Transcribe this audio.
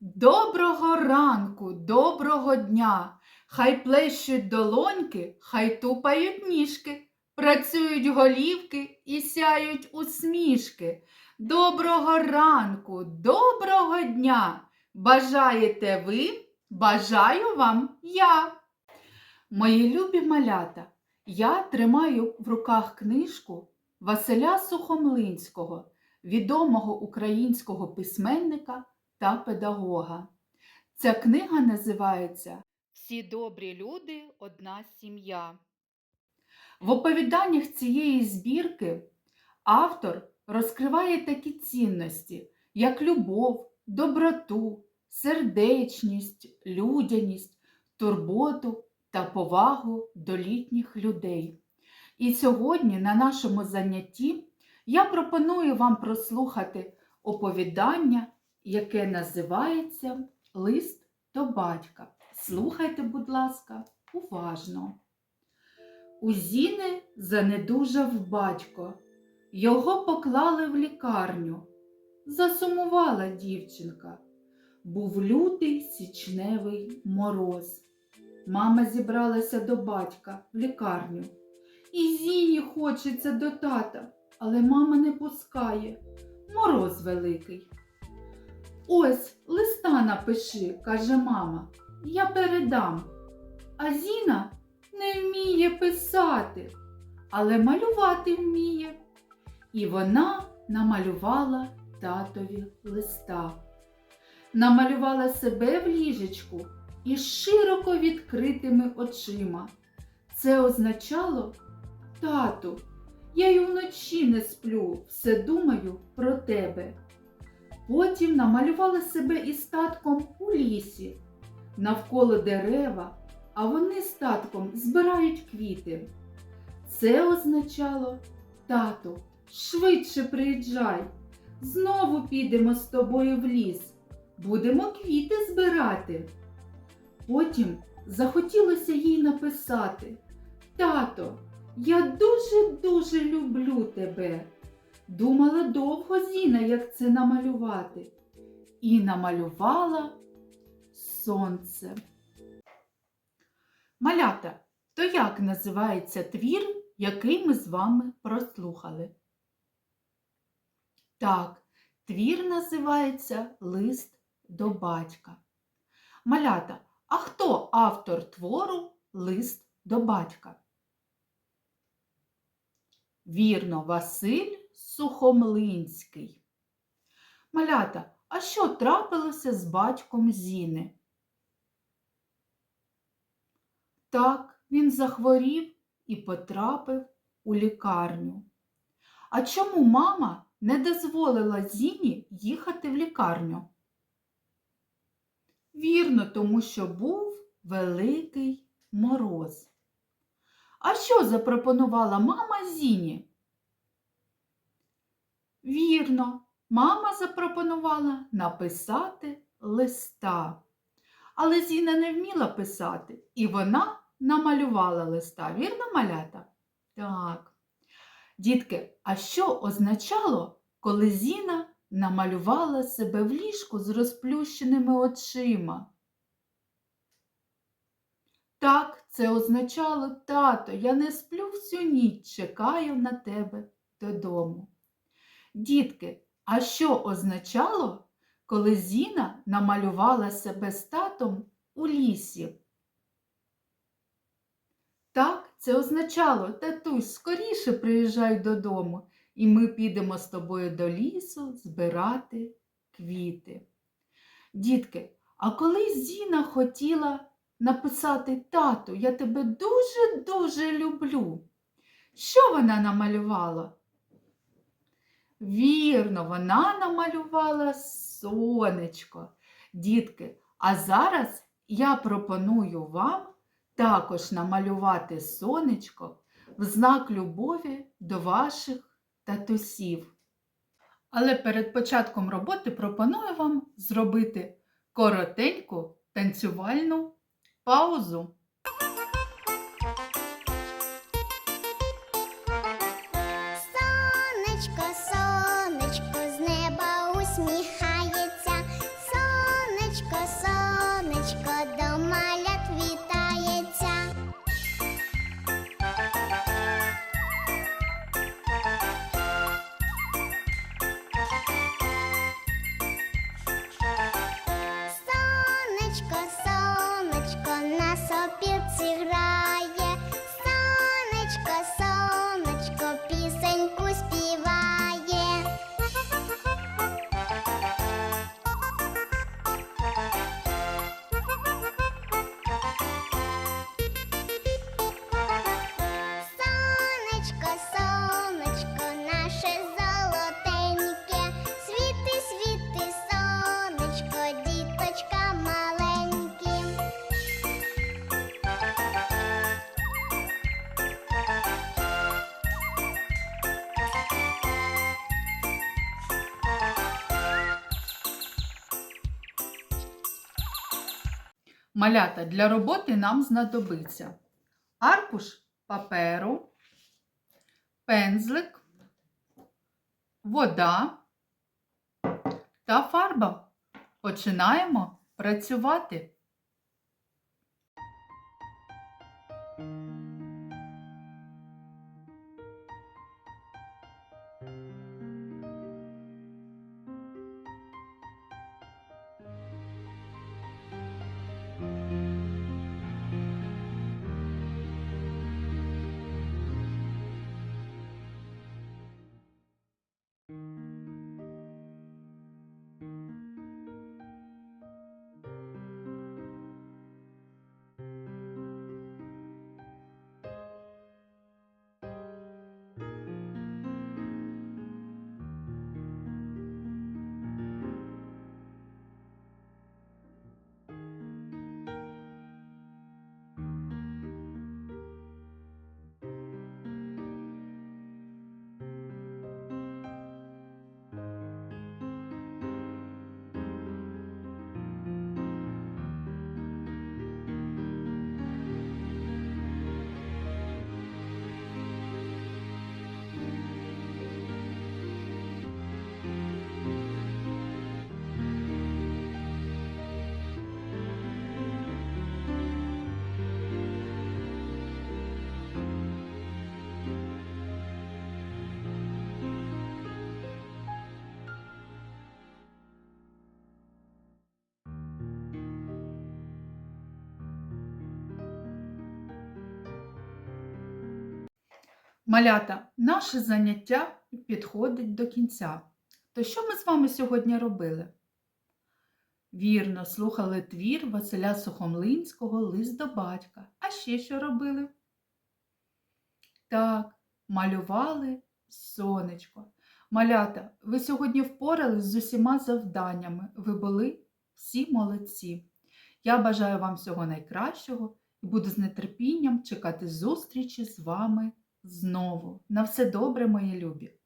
Доброго ранку, доброго дня! Хай плещуть долоньки, хай тупають ніжки, працюють голівки і сяють усмішки. Доброго ранку, доброго дня! Бажаєте ви, бажаю вам я. Мої любі малята, я тримаю в руках книжку Василя Сухомлинського, відомого українського письменника та педагога. Ця книга називається Всі добрі люди одна сім'я. В оповіданнях цієї збірки автор розкриває такі цінності, як любов, доброту, сердечність, людяність, турботу та повагу до літніх людей. І сьогодні на нашому занятті я пропоную вам прослухати оповідання яке називається Лист до батька. Слухайте, будь ласка, уважно. У Зіни занедужав батько. Його поклали в лікарню. Засумувала дівчинка. Був лютий січневий мороз. Мама зібралася до батька в лікарню. І Зіні хочеться до тата, але мама не пускає. Мороз великий. Ось листа напиши, каже мама, я передам. А Зіна не вміє писати, але малювати вміє. І вона намалювала татові листа. Намалювала себе в ліжечку із широко відкритими очима. Це означало тату, я й вночі не сплю, все думаю про тебе. Потім намалювала себе із татком у лісі, навколо дерева, а вони з татком збирають квіти. Це означало тату, швидше приїжджай, знову підемо з тобою в ліс, будемо квіти збирати. Потім захотілося їй написати Тато, я дуже-дуже люблю тебе. Думала довго Зіна, як це намалювати, і намалювала сонце. Малята, то як називається твір, який ми з вами прослухали? Так, твір називається Лист до батька. Малята, а хто автор твору Лист до батька? Вірно, Василь Сухомлинський. Малята, а що трапилося з батьком Зіни? Так, він захворів і потрапив у лікарню. А чому мама не дозволила Зіні їхати в лікарню? Вірно, тому що був великий мороз. А що запропонувала мама Зіні? Вірно, мама запропонувала написати листа. Але Зіна не вміла писати, і вона намалювала листа. Вірно, малята? Так. Дітки, а що означало, коли Зіна намалювала себе в ліжку з розплющеними очима? Так, це означало, тато, я не сплю всю ніч, чекаю на тебе додому. Дітки, а що означало, коли Зіна намалювала себе з татом у лісі? Так, це означало, татусь, скоріше приїжджай додому, і ми підемо з тобою до лісу збирати квіти. Дітки, а коли Зіна хотіла написати тату, я тебе дуже-дуже люблю, що вона намалювала? Вірно, вона намалювала сонечко. Дітки, а зараз я пропоную вам також намалювати сонечко в знак любові до ваших татусів. Але перед початком роботи пропоную вам зробити коротеньку танцювальну паузу. сонечко до малят вітається. Сонечко Малята для роботи нам знадобиться аркуш паперу, пензлик, вода та фарба. Починаємо працювати. Малята, наше заняття підходить до кінця. То що ми з вами сьогодні робили? Вірно, слухали твір Василя Сухомлинського Лист до батька. А ще що робили? Так, малювали сонечко. Малята, ви сьогодні впорались з усіма завданнями. Ви були всі молодці. Я бажаю вам всього найкращого і буду з нетерпінням чекати зустрічі з вами знову. На все добре, мої любі!